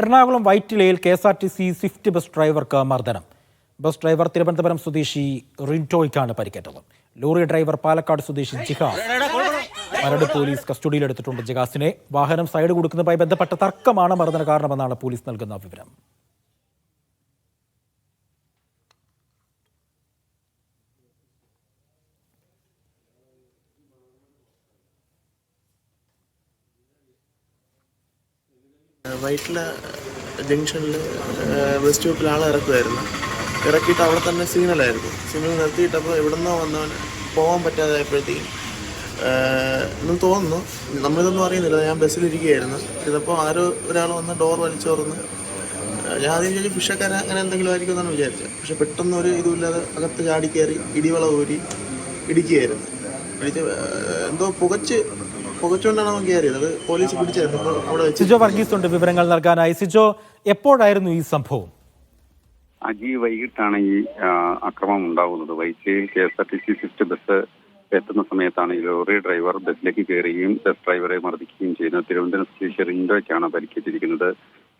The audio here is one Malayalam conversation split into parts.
Ernakulam വൈറ്റിലയിൽ K S R T C swift bus ഡ്രൈവർക്ക് മർദ്ദനം. ബസ് ഡ്രൈവർ തിരുവനന്തപുരം സ്വദേശി റിന്റോയ്ക്കാണ് പരിക്കേറ്റത്. ലോറി ഡ്രൈവർ പാലക്കാട് സ്വദേശി ജിഹാസ്. മരട് പോലീസ് കസ്റ്റഡിയിലെടുത്തിട്ടുണ്ട് ജിഹാസിനെ. വാഹനം സൈഡ് കൊടുക്കുന്നതുമായി ബന്ധപ്പെട്ട തർക്കമാണ് മർദ്ദന കാരണമെന്നാണ് പോലീസ് നൽകുന്ന വിവരം. വൈറ്റില ജംഗ്ഷനിൽ ബസ് സ്റ്റോപ്പിൽ ആളെ ഇറക്കുമായിരുന്നു ഇറക്കിയിട്ട് അവിടെ തന്നെ സിഗ്നലായിരുന്നു. സിഗ്നൽ നിർത്തിയിട്ടപ്പോൾ എവിടെ നിന്നോ വന്നവന് പോകാൻ പറ്റാതായപ്പോഴത്തേക്കും എന്ന് തോന്നുന്നു. നമ്മളിതൊന്നും അറിയുന്നില്ല. ഞാൻ ബസ്സിലിരിക്കുകയായിരുന്നു ഇതപ്പോൾ ആരോ ഒരാൾ വന്ന് ഡോർ വലിച്ചു തുറന്ന് ഞാൻ ആദ്യം ചോദിച്ചു ഫിഷക്കാരൻ അങ്ങനെ എന്തെങ്കിലും ആയിരിക്കും എന്നാണ് വിചാരിച്ചത്. പക്ഷെ പെട്ടെന്ന് ഒരു ഇതുമില്ലാതെ അകത്ത് ചാടി കയറി ഇടിവള ഊരി ഇടിക്കുകയായിരുന്നു എന്തോ പുകച്ച് പുകച്ചുകൊണ്ടാണ് അവൻ കയറിയത് അത് പോലീസ് പിടിച്ചായിരുന്നു. ഇപ്പോൾ അവിടെ സിജോ വർഗീസ് ഉണ്ട് വിവരങ്ങൾ നൽകാനായി. സിജോ എപ്പോഴായിരുന്നു ഈ സംഭവം? അജി വൈകിട്ടാണ് ഈ അക്രമം ഉണ്ടാകുന്നത് വൈസയിൽ K S R T C swift bus എത്തുന്ന സമയത്താണ് ഈ ലോറി ഡ്രൈവർ ബസ്സിലേക്ക് കയറുകയും ബസ് ഡ്രൈവറെ മർദ്ദിക്കുകയും ചെയ്യുന്നത്. തിരുവനന്തപുരം സ്വദേശി റിൻഡോയ്ക്കാണ് പരിക്കേറ്റിരിക്കുന്നത്.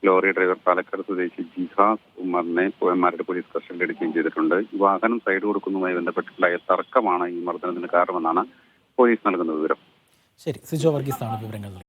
ലോറി ഡ്രൈവർ പാലക്കാട് സ്വദേശി ജിഹാസ് ഉമറിനെ മരട് പോലീസ് കസ്റ്റഡിയിലെടുക്കുകയും ചെയ്തിട്ടുണ്ട്. വാഹനം സൈഡ് കൊടുക്കുന്നതുമായി ബന്ധപ്പെട്ടുണ്ടായ തർക്കമാണ് ഈ മർദ്ദനത്തിന് കാരണമെന്നാണ് പോലീസ് നൽകുന്ന വിവരം. ശരി സിജോ വർഗീസാണ് വിവരങ്ങൾ